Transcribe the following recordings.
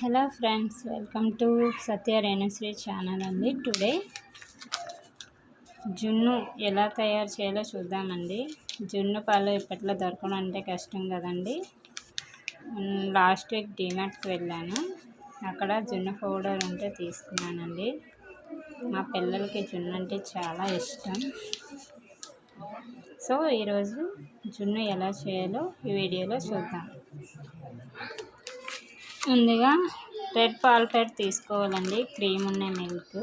Hello friends welcome to Satya Renusri channel అండి. Today జున్ను ఎలా తయారు చేయాలో చూద్దామండి. జున్ను పాలు ఇప్పట్లో దొరకడం అంటే కష్టం కదండి. లాస్ట్ వీక్ డిమార్ట్కి వెళ్ళాను. అక్కడ జున్ను పౌడర్ ఉంటే తీసుకున్నానండి. మా పిల్లలకి జున్ను అంటే చాలా ఇష్టం. సో ఈరోజు జున్ను ఎలా చేయాలో ఈ వీడియోలో చూద్దాం. ముందుగా రెడ్ పాల్పేట్ తీసుకోవాలండి. క్రీమ్ ఉన్న మిల్క్.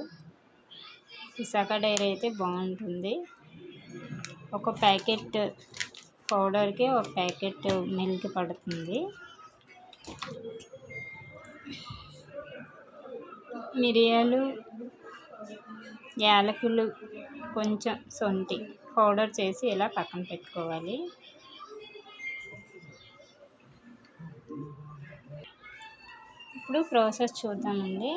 విశాఖ డైరీ అయితే బాగుంటుంది. ఒక ప్యాకెట్ పౌడర్కి ఒక ప్యాకెట్ మిల్క్ పడుతుంది. మిరియాలు యాలకులు కొంచెం సొంటి పౌడర్ చేసి ఇలా పక్కన పెట్టుకోవాలి. ఇప్పుడు ప్రాసెస్ చూద్దామండి.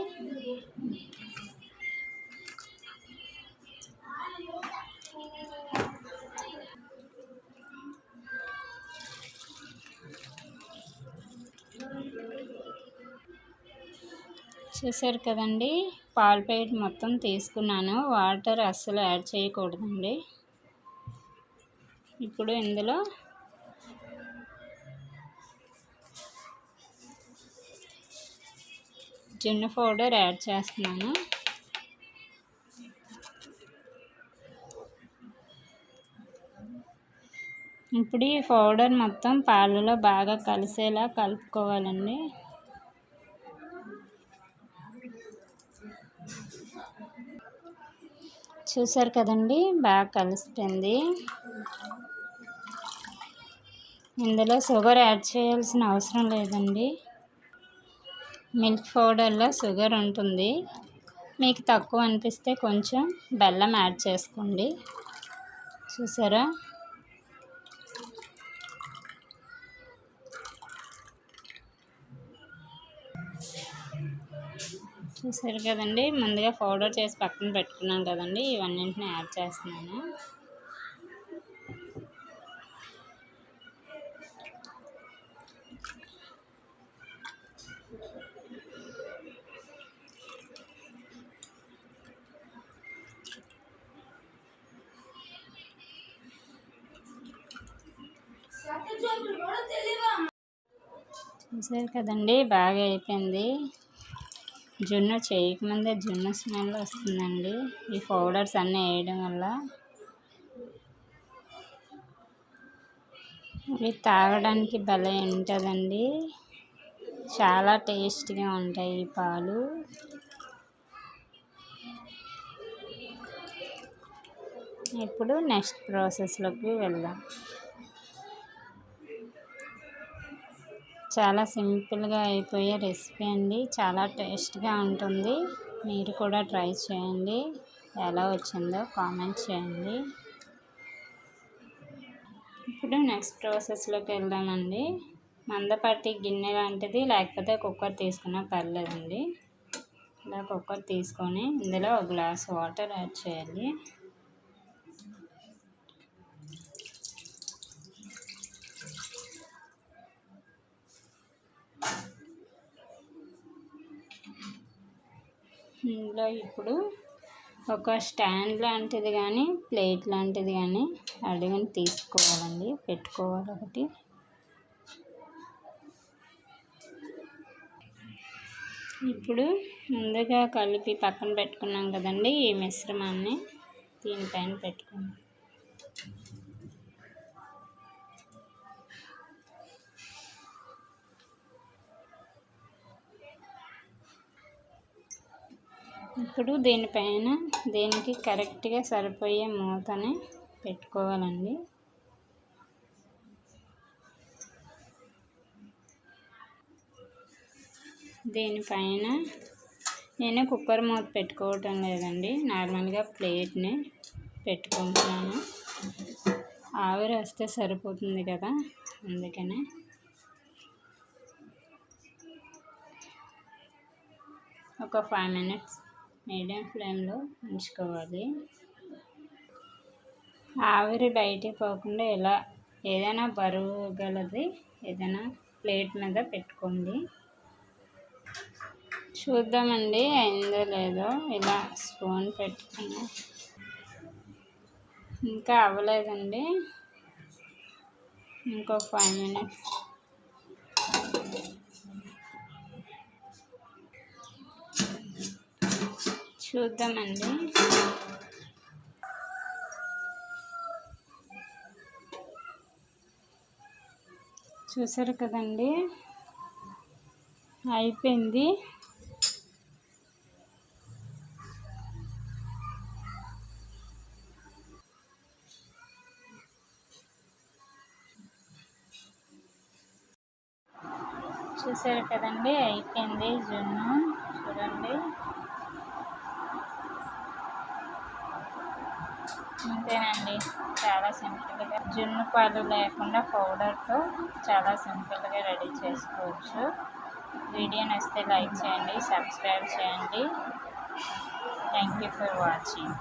చూసారు కదండి పాల ప్యాకెట్ మొత్తం తీసుకున్నాను. వాటర్ అస్సలు యాడ్ చేయకూడదండి. ఇప్పుడు ఇందులో జున్ను పౌడర్ యాడ్ చేస్తున్నాను. ఇప్పుడు ఈ పౌడర్ మొత్తం పాలలో బాగా కలిసేలా కలుపుకోవాలండి. చూసారు కదండి బాగా కలిసిపోయింది. ఇందులో షుగర్ యాడ్ చేయాల్సిన అవసరం లేదండి. మిల్క్ పౌడర్లో షుగర్ ఉంటుంది. మీకు తక్కువ అనిపిస్తే కొంచెం బెల్లం యాడ్ చేసుకోండి. చూసారా? చూసారు కదండి? ముందుగా పౌడర్ చేసి పక్కన పెట్టుకున్నాను కదండి. ఇవన్నింటిని యాడ్ చేస్తున్నాను. చూసారు కదండి బాగా అయిపోయింది. జున్ను చేయకముందే జున్ను స్మెల్ వస్తుందండి. ఈ పౌడర్స్ అన్నీ వేయడం వల్ల. ఇవి తాగడానికి భలే ఉంటుందండి. చాలా టేస్ట్గా ఉంటాయి ఈ పాలు. ఇప్పుడు నెక్స్ట్ ప్రాసెస్లోకి వెళ్దాం. చాలా సింపుల్గా అయిపోయే రెసిపీ అండి. చాలా టేస్ట్గా ఉంటుంది. మీరు కూడా ట్రై చేయండి. ఎలా వచ్చిందో కామెంట్ చేయండి. ఇప్పుడు నెక్స్ట్ ప్రాసెస్లోకి వెళ్దామండి. మందపాటి గిన్నె లాంటిది లేకపోతే కుక్కర్ తీసుకున్నా పర్లేదండి. ఇలా కుక్కర్ తీసుకొని ఇందులో ఒక గ్లాస్ వాటర్ యాడ్ చేయాలి. ఇందులో ఇప్పుడు ఒక స్టాండ్ లాంటిది కానీ ప్లేట్ లాంటిది కానీ అడిగిన తీసుకోవాలండి. పెట్టుకోవాలి ఒకటి. ఇప్పుడు ముందుగా కలిపి పక్కన పెట్టుకున్నాం కదండి ఈ మిశ్రమాన్ని. దీనిపైన పెట్టుకున్నాం ఇప్పుడు దీనిపైన దీనికి కరెక్ట్గా సరిపోయే మూతని పెట్టుకోవాలండి. దీనిపైన నేను కుక్కర్ మూత పెట్టుకోవటం లేదండి. నార్మల్గా ప్లేట్ని పెట్టుకుంటున్నాను. ఆవిరి వస్తే సరిపోతుంది కదా అందుకనే. ఒక ఫైవ్ మినిట్స్ మీడియం ఫ్లేమ్లో ఉంచుకోవాలి. ఆవిరి బయటికి పోకుండా ఇలా ఏదైనా బరువు గలది ఏదైనా ప్లేట్ మీద పెట్టుకోండి. చూద్దామండి అయిందో లేదో ఇలా స్పూన్ పెట్టుకున్నా ఇంకా అవ్వలేదండి. ఇంకో ఫైవ్ మినిట్స్ చూద్దామండి. చూసారు కదండి? అయిపోయింది. చూసారు కదండి? అయిపోయింది జున్ను. చూడండి. అంతేనండి చాలా సింపుల్గా. జున్ను పాలు లేకుండా పౌడర్తో చాలా సింపుల్గా రెడీ చేసుకోవచ్చు. వీడియో నచ్చితే లైక్ చేయండి సబ్స్క్రైబ్ చేయండి. Thank you for watching.